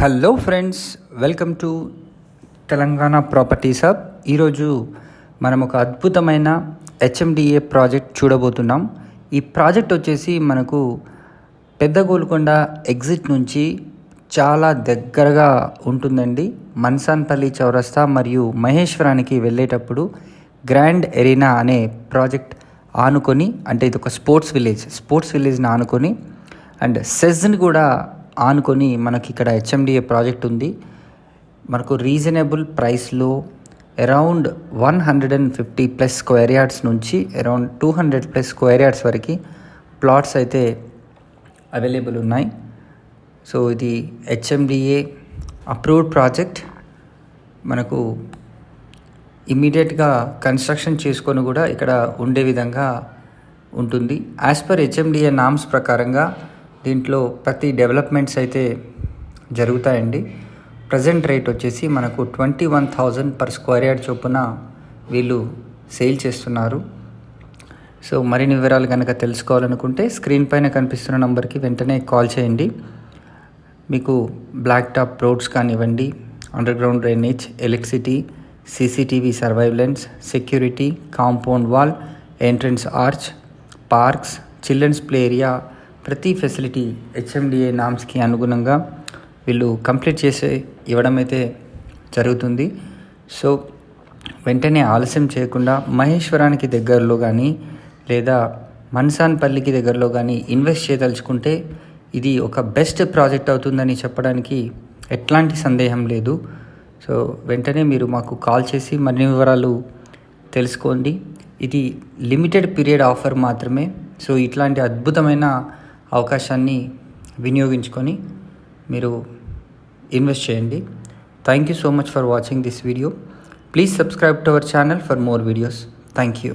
Hello friends welcome to Telangana properties hub ఈరోజు మనం ఒక అద్భుతమైన హెచ్ఎండిఏ ప్రాజెక్ట్ చూడబోతున్నాం. ఈ ప్రాజెక్ట్ వచ్చేసి మనకు పెద్ద గోల్కొండ ఎగ్జిట్ నుంచి చాలా దగ్గరగా ఉంటుందండి. మన్సాన్పల్లి చౌరస్తా మరియు మహేశ్వరానికి వెళ్ళేటప్పుడు గ్రాండ్ ఎరీనా అనే ప్రాజెక్ట్ ఆనుకొని అంటే ఇది ఒక స్పోర్ట్స్ విలేజ్ స్పోర్ట్స్ విలేజ్ని ఆనుకొని అండ్ సెజ్ని కూడా ఆనుకొని మనకి ఇక్కడ హెచ్ఎండిఏ ప్రాజెక్ట్ ఉంది. మనకు రీజనబుల్ ప్రైస్లో around one hundred and fifty plus square yards నుంచి around two hundred plus square yards వరకు ప్లాట్స్ అయితే అవైలబుల్ ఉన్నాయి. సో ఇది హెచ్ఎండిఏ అప్రూవ్డ్ ప్రాజెక్ట్. మనకు ఇమీడియట్గా కన్స్ట్రక్షన్ చేసుకొని కూడా ఇక్కడ ఉండే విధంగా ఉంటుంది. యాజ్ పర్ హెచ్ఎండిఏ నామ్స్ ప్రకారంగా దీంట్లో ప్రతి డెవలప్మెంట్స్ అయితే జరుగుతాయండి. ప్రజెంట్ రేట్ వచ్చేసి మనకు twenty one thousand per square yard చొప్పున వీళ్ళు సేల్ చేస్తున్నారు. సో మరిన్ని వివరాలు కనుక తెలుసుకోవాలనుకుంటే స్క్రీన్ పైన కనిపిస్తున్న నంబర్కి వెంటనే కాల్ చేయండి. మీకు బ్లాక్ టాప్ రోడ్స్ కానివ్వండి under ground drainage electricity CCTV surveillance security compound wall entrance arch parks children's play area ప్రతి ఫెసిలిటీ హెచ్ఎండిఏ నామ్స్కి అనుగుణంగా వీళ్ళు కంప్లీట్ చేసే ఇవ్వడం అయితే జరుగుతుంది. సో వెంటనే ఆలస్యం చేయకుండా మహేశ్వరానికి దగ్గరలో కానీ లేదా మన్సాన్పల్లికి దగ్గరలో కానీ ఇన్వెస్ట్ చేయదలుచుకుంటే ఇది ఒక బెస్ట్ ప్రాజెక్ట్ అవుతుందని చెప్పడానికి ఎట్లాంటి సందేహం లేదు. సో వెంటనే మీరు మాకు కాల్ చేసి మరిన్ని వివరాలు తెలుసుకోండి. ఇది లిమిటెడ్ పీరియడ్ ఆఫర్ మాత్రమే. సో ఇట్లాంటి అద్భుతమైన అవకాశాన్ని వినియోగించుకొని మీరు ఇన్వెస్ట్ చేయండి. Thank you so much for watching this video please subscribe to our channel for more videos thank you